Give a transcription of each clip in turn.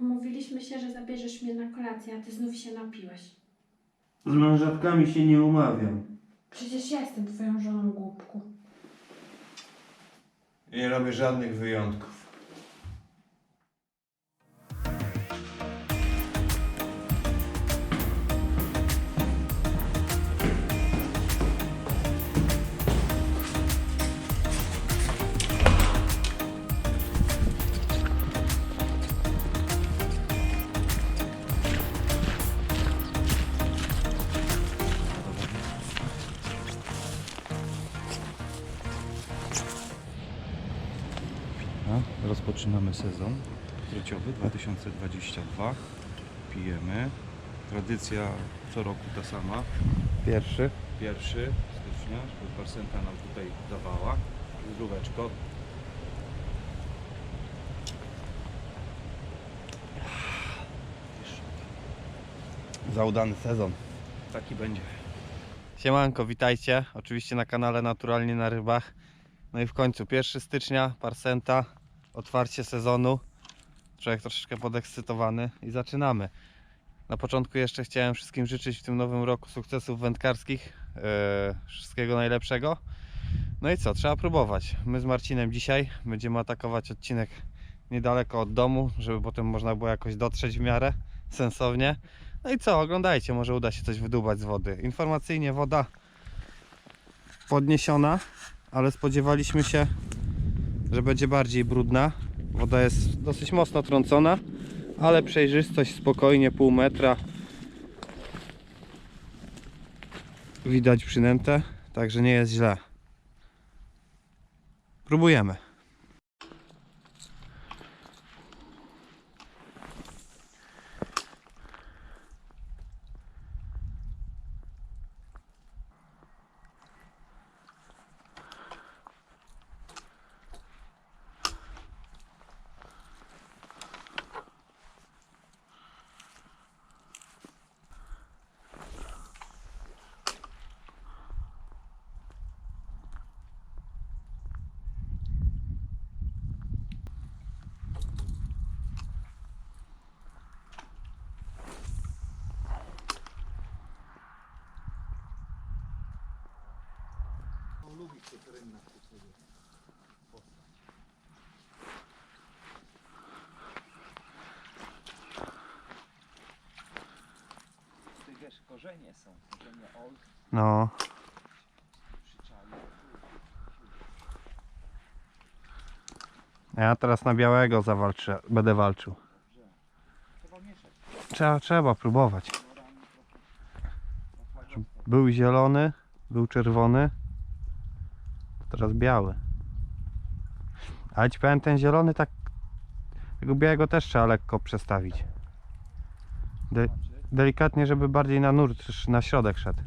Umówiliśmy się, że zabierzesz mnie na kolację, a ty znów się napiłeś. Z mężatkami się nie umawiam. Przecież ja jestem twoją żoną, głupku. Nie robię żadnych wyjątków. Rozpoczynamy sezon trzeciowy 2022. Pijemy. Tradycja co roku ta sama. Pierwszy. Pierwszy stycznia, żeby Parsenta nam tutaj dawała. Zdróweczko. Za udany sezon. Taki będzie. Siemanko, witajcie. Oczywiście na kanale Naturalnie na Rybach. No i w końcu 1 stycznia, Parsenta, otwarcie sezonu. Człowiek troszeczkę podekscytowany i zaczynamy. Na początku jeszcze chciałem wszystkim życzyć w tym nowym roku sukcesów wędkarskich. Yy, wszystkiego najlepszego. No i co, trzeba próbować. My z Marcinem dzisiaj będziemy atakować odcinek niedaleko od domu, żeby potem można było jakoś dotrzeć w miarę sensownie. No i co, oglądajcie, może uda się coś wydubać z wody. Informacyjnie woda podniesiona, ale spodziewaliśmy się, że będzie bardziej brudna. Woda jest dosyć mocno trącona, ale przejrzystość spokojnie pół metra. Widać przynętę, także nie jest źle. Próbujemy. Ty wiesz, korzenie są, korzenie old, No, ja teraz na białego zawalczę, będę walczył. Trzeba mieszać. Trzeba, trzeba próbować. Był zielony, był czerwony, teraz biały. Ale ci powiem, ten zielony tak. Tego białego też trzeba lekko przestawić. De, delikatnie, żeby bardziej na nurt, na środek szedł.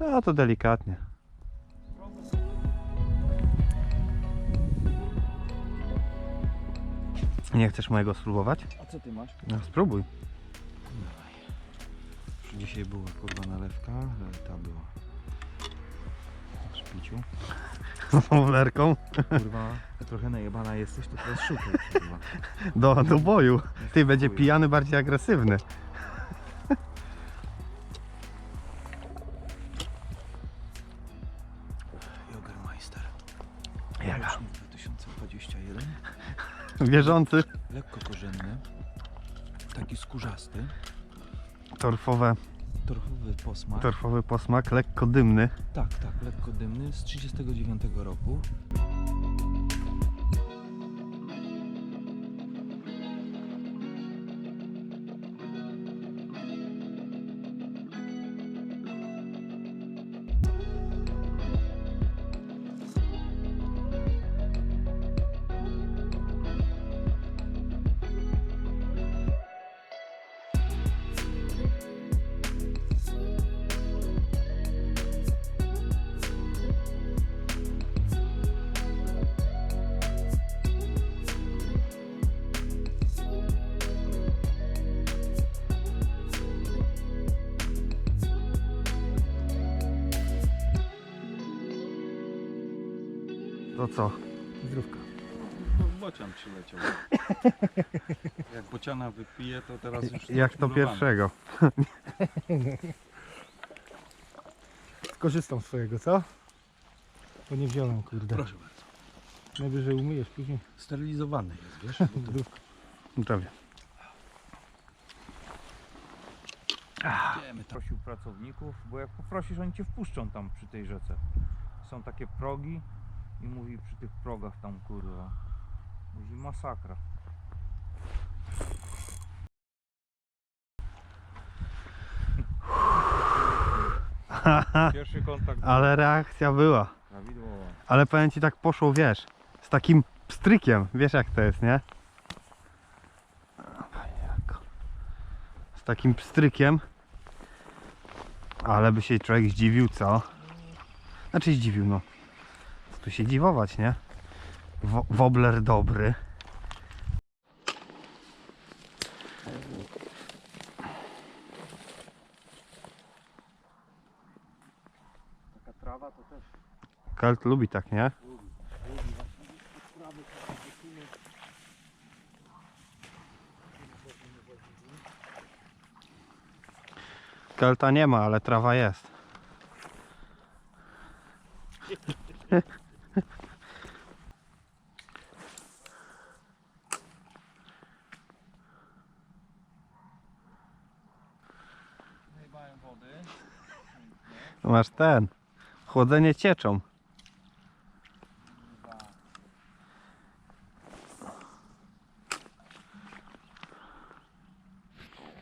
No to delikatnie. Nie chcesz mojego spróbować? A co ty masz? No spróbuj. Dzisiaj była kurwa nalewka, ale ta była w szpiciu. Z powerką Kurwa, trochę najebana jesteś, to teraz szukaj kurwa. do, do boju. Ty będzie pijany bardziej agresywny. Jogermeister. Jaka? Rocznik 2021. Wierzący. Lekko korzenny. Taki skórzasty. Torfowe, Torfowy posmak. torfowy posmak, lekko dymny. Tak, tak, lekko dymny z 39 roku. To co? Zdrówka. bocian przyleciał. Jak bociana wypije, to teraz już... Jak to pierwszego. Skorzystam swojego, co? Bo nie wziąłem, kurde. Proszę bardzo. Najwyżej umyjesz później. Sterylizowany jest, wiesz? Bo to Prawie. wiemy, tam. Prosił pracowników, bo jak poprosisz, oni cię wpuszczą tam przy tej rzece. Są takie progi i mówi przy tych progach tam kurwa. Mówi masakra. Pierwszy kontakt Ale reakcja była. prawidłowo. Ale powiem ci tak poszło, wiesz, z takim pstrykiem, wiesz jak to jest, nie? Z takim pstrykiem. Ale by się człowiek zdziwił, co? Znaczy zdziwił, no. Tu się dziwować, nie? Wo wobler dobry. Taka trawa to też Kalt lubi tak, nie? Kelta nie ma, ale trawa jest. Najebałem wody. Masz ten. Chłodzenie cieczą.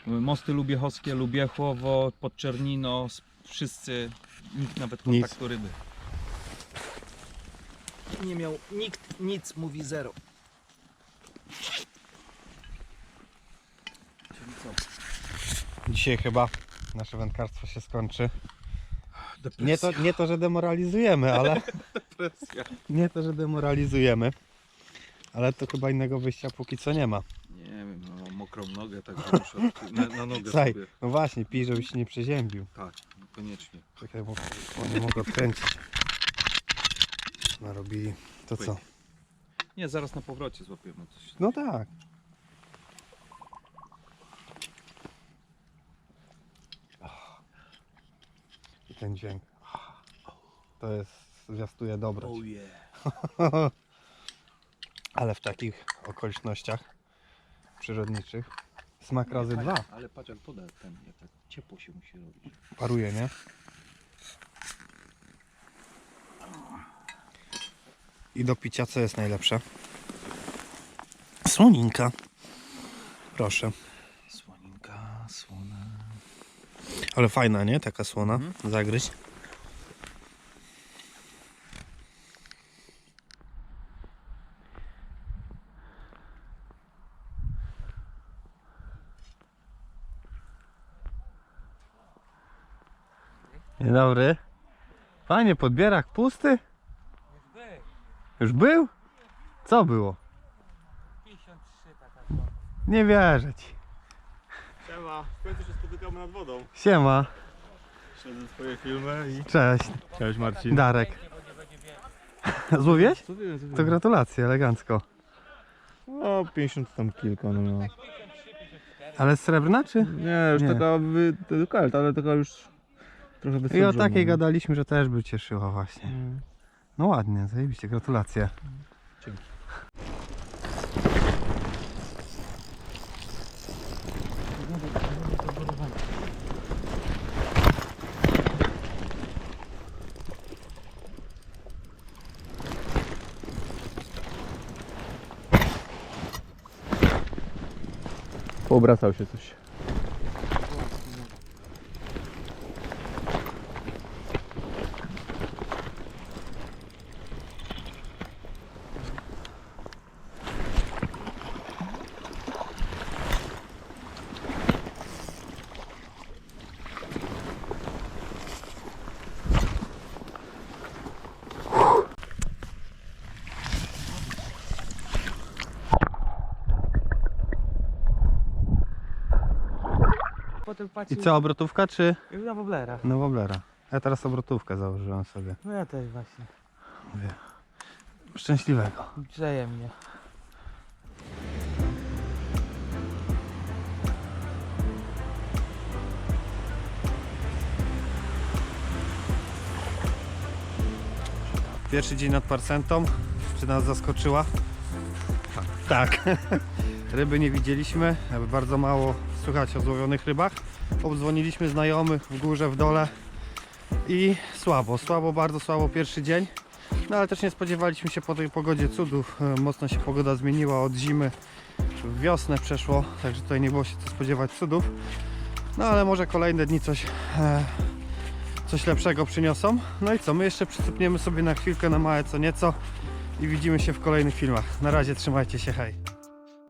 Mosty Lubiechowskie, Lubiechowo, Podczernino, wszyscy, nikt nawet Nic. kontaktu ryby. Nie miał nikt nic, mówi zero. Dzisiaj chyba nasze wędkarstwo się skończy. Depresja. Nie to, nie to, że demoralizujemy, ale Depresja. nie to, że demoralizujemy. Ale to chyba innego wyjścia póki co nie ma. Nie wiem, no, mam mokrą nogę, także muszę na, na nogę Słuchaj, sobie. no właśnie, pij, żebyś się nie przeziębił. Tak, koniecznie. Czekaj, bo bo nie mogę odkręcić. Narobili. To co? Nie, zaraz na powrocie złapiemy coś. No tak. Ten dźwięk. To jest, zwiastuje dobroć. Oh yeah. Ale w takich okolicznościach przyrodniczych smak razy dwa Ale patrz jak woda ten, jak tak ciepło się musi robić. paruje, nie? I do picia co jest najlepsze? Słoninka. Proszę. Słoninka, słona. Ale fajna, nie? Taka słona. Zagryźć. Dzień dobry. Fajnie, podbierak pusty? Już był? Co było? 53 taka Nie wierzę ci. Siema, w końcu się spotykamy nad wodą. Siema. Śledzę twoje filmy i... Cześć. Cześć Marcin. Darek. Złowiłeś? To gratulacje, elegancko. O, 50 tam kilka, no. Ale srebrna czy? Nie, już Nie. taka wy... to kalt, ale taka już trochę I o takiej no. gadaliśmy, że też by cieszyła właśnie. Mm. No ładnie, zajebiście, gratulacje. Poobracał się coś. Potem I co, obrotówka czy na woblera. no woblera? Ja teraz obrotówkę założyłem sobie. No ja też właśnie. Mówię. Szczęśliwego. Grzeje mnie. Pierwszy dzień nad Parcentą. Czy nas zaskoczyła? Tak. tak. Ryby nie widzieliśmy, bardzo mało słychać o złowionych rybach. Obdzwoniliśmy znajomych w górze, w dole i słabo, słabo, bardzo słabo pierwszy dzień. No ale też nie spodziewaliśmy się po tej pogodzie cudów. E, Mocno się pogoda zmieniła od zimy w wiosnę przeszło, także tutaj nie było się co spodziewać cudów. No ale może kolejne dni coś, e, coś lepszego przyniosą. No i co, my jeszcze przycupniemy sobie na chwilkę na małe co nieco i widzimy się w kolejnych filmach. Na razie trzymajcie się, hej.